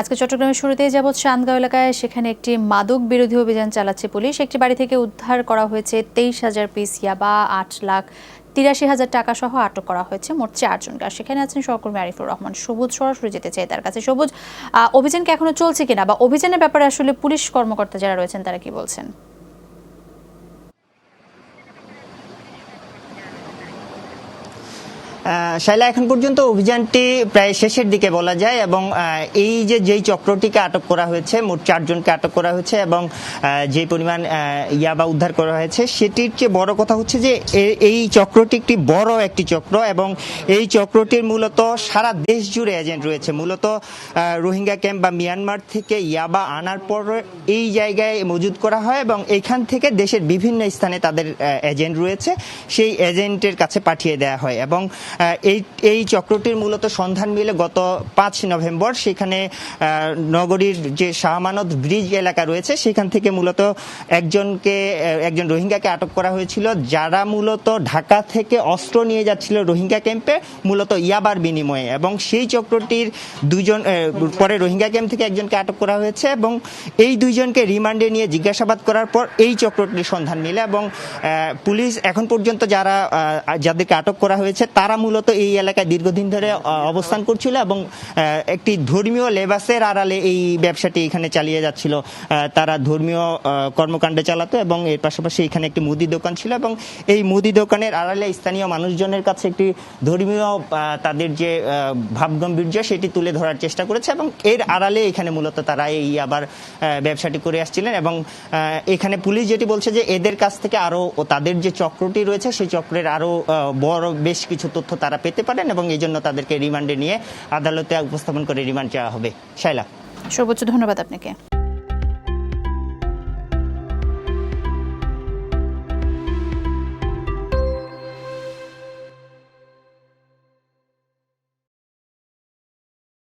আজকে চট্টগ্রামের শুরুতেই যাবৎ চান্দগাঁও এলাকায় সেখানে একটি মাদক বিরোধী অভিযান চালাচ্ছে পুলিশ। একটি বাড়ি থেকে উদ্ধার করা হয়েছে তেইশ হাজার পিস ইয়াবা, আট লাখ তিরাশি হাজার টাকা সহ আটক করা হয়েছে। মোট চারজনকে। আর সেখানে আছেন সহকর্মী আরিফুর রহমান। সবুজ সরাসরি যেতে চাই তার কাছে। সবুজ অভিযান কি এখনও চলছে কিনা বা অভিযানের ব্যাপারে আসলে পুলিশ কর্মকর্তা যারা রয়েছেন তারা কি বলছেন? শাইলা এখন পর্যন্ত অভিযানটি প্রায় শেষের দিকে বলা যায় এবং এই যে যেই চক্রটিকে আটক করা হয়েছে, মোট চারজনকে আটক করা হয়েছে এবং যে পরিমাণ ইয়াবা উদ্ধার করা হয়েছে, সেটির চেয়ে বড় কথা হচ্ছে যে এই চক্রটি একটি বড় একটি চক্র এবং এই চক্রটির মূলত সারা দেশ জুড়ে এজেন্ট রয়েছে। মূলত রোহিঙ্গা ক্যাম্প বা মিয়ানমার থেকে ইয়াবা আনার পর এই জায়গায় মজুদ করা হয় এবং এইখান থেকে দেশের বিভিন্ন স্থানে তাদের এজেন্ট রয়েছে। সেই এজেন্টের কাছে পাঠিয়ে দেওয়া হয় এবং এই এই চক্রটির মূলত সন্ধান মিলে গত পাঁচ নভেম্বর সেখানে নগরীর যে শাহমানত ব্রিজ এলাকা রয়েছে, সেখান থেকে মূলত একজনকে একজন রোহিঙ্গাকে আটক করা হয়েছিল। যারা মূলত ঢাকা থেকে অস্ত্র নিয়ে যাচ্ছিল রোহিঙ্গা ক্যাম্পে, মূলত ইয়াবার বিনিময়ে। এবং সেই চক্রটির দুজন পরে রোহিঙ্গা ক্যাম্প থেকে একজনকে আটক করা হয়েছে এবং এই দুইজনকে রিমান্ডে নিয়ে জিজ্ঞাসাবাদ করার পর এই চক্রটির সন্ধান মিলে এবং পুলিশ এখন পর্যন্ত যারা যাদেরকে আটক করা হয়েছে, তারা মূলত এই এলাকায় দীর্ঘদিন ধরে অবস্থান করছিল এবং একটি ধর্মীয় লেবাসের আড়ালে এই ব্যবসাটি এখানে চালিয়ে যাচ্ছিল। তারা ধর্মীয় কর্মকাণ্ড চালাতো এবং এর পাশাপাশি এখানে একটি মুদি দোকান ছিল এবং এই মুদি দোকানের আড়ালে স্থানীয় মানুষজনের কাছে একটি ধর্মীয় তাদের যে ভাবগম্ভীর্য সেটি তুলে ধরার চেষ্টা করেছে এবং এর আড়ালে এখানে মূলত তারা এই আবার ব্যবসাটি করে আসছিলেন এবং এখানে পুলিশ যেটি বলছে যে এদের কাছ থেকে আরও তাদের যে চক্রটি রয়েছে, সেই চক্রের আরও বড় বেশ কিছু তথ্য তারা পেতে পারেন এবং এই জন্য তাদেরকে রিমান্ডে নিয়ে আদালতে উপস্থাপন করে রিমান্ড চাওয়া হবে। শাইলা সর্বোচ্চ ধন্যবাদ আপনাকে।